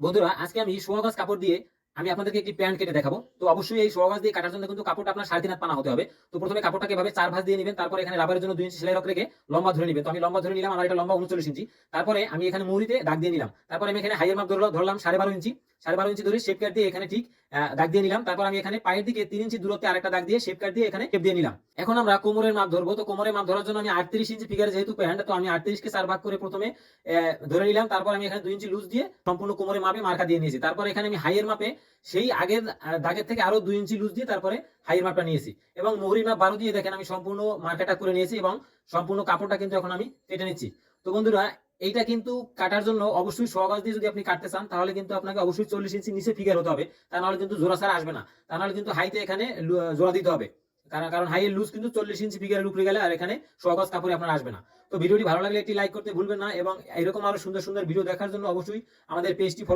বন্ধুরা, আজকে আমি সোয়া গজ কাপড় দিয়ে আমি আপনাদেরকে একটি প্যান্ট কেটে দেখাবো। তো অবশ্যই এই সোয়া গজ দিয়ে কাটার জন্য কিন্তু কাপড়টা আপনার সাড়ে তিন হাত পানা হতে হবে। তো প্রথমে কাপড়টাকে এভাবে চার ভাঁজ দিয়ে নেবেন, তারপরে এখানে রাবারের জন্য দুই ইঞ্চি সেলাই রেখে লম্বা ধরে নেবেন। তো আমি লম্বা ধরে নিলাম, আমার এটা লম্বা উনচল্লিশ ইঞ্চি তারপরে আমি এখানে মুড়িতে দাগ দিয়ে নিলাম। তারপরে আমি এখানে হাইয়ের মাপ ধরলাম সাড়ে বারো ইঞ্চি সাড়ে বারো ইঞ্চি ধরে শেপ কাট দিয়ে এখানে ঠিক দাগ দিয়ে নিলাম। তারপর আমি এখানে পায়ের দিকে তিন ইঞ্চি দূরত্বে আরেকটা দাগ দিয়ে শেপ কাট দিয়ে এখানে শেপ দিয়ে নিলাম। এখন আমরা কোমরের মাপ ধরবো। তো কোমরের মাপ ধরার জন্য আমি আটত্রিশ ইঞ্চি ফিগার যেহেতু প্যান্ট তো আমি আটত্রিশকে চার ভাগ করে প্রথমে ধরে নিলাম। তারপর আমি এখানে দুই ইঞ্চি লুজ দিয়ে সম্পূর্ণ কোমরের মাপে মার্কা দিয়ে নিয়েছি। তারপর এখানে আমি হাইয়ের মাপে সেই আগের দাগের থেকে আরও দুই ইঞ্চি লুজ দিয়ে তারপরে হাইয়ের মাপটা নিয়েছি। এবং মোহরির মাপ বারো দিয়ে দেখেন আমি সম্পূর্ণ মার্কাটা করে নিয়েছি এবং সম্পূর্ণ কাপড়টা কিন্তু এখন আমি কেটে নিচ্ছি। তো বন্ধুরা এইটা কিন্তু কাটার জন্য অবশ্যই সহগাজ দিয়ে যদি আপনি কাটতে চান, তাহলে কিন্তু আপনাকে অবশ্যই চল্লিশ ইঞ্চি নিচে ফিগার হতে হবে। তা নাহলে কিন্তু জোড়া ছাড়া আসবে না। তা নাহলে কিন্তু হাইতে এখানে জোড়া দিতে হবে। কারণ কারণ হাইয়ের লুজ কিন্তু চল্লিশ ইঞ্চি ফিগারের উপরে গেলে আর এখানে সহগাজ কাপড়ে আপনার আসবে না। তো ভিডিওটি ভালো লাগলে একটি লাইক করতে ভুলবেন না এবং এরকম আরও সুন্দর সুন্দর ভিডিও দেখার জন্য অবশ্যই আমাদের পেজটি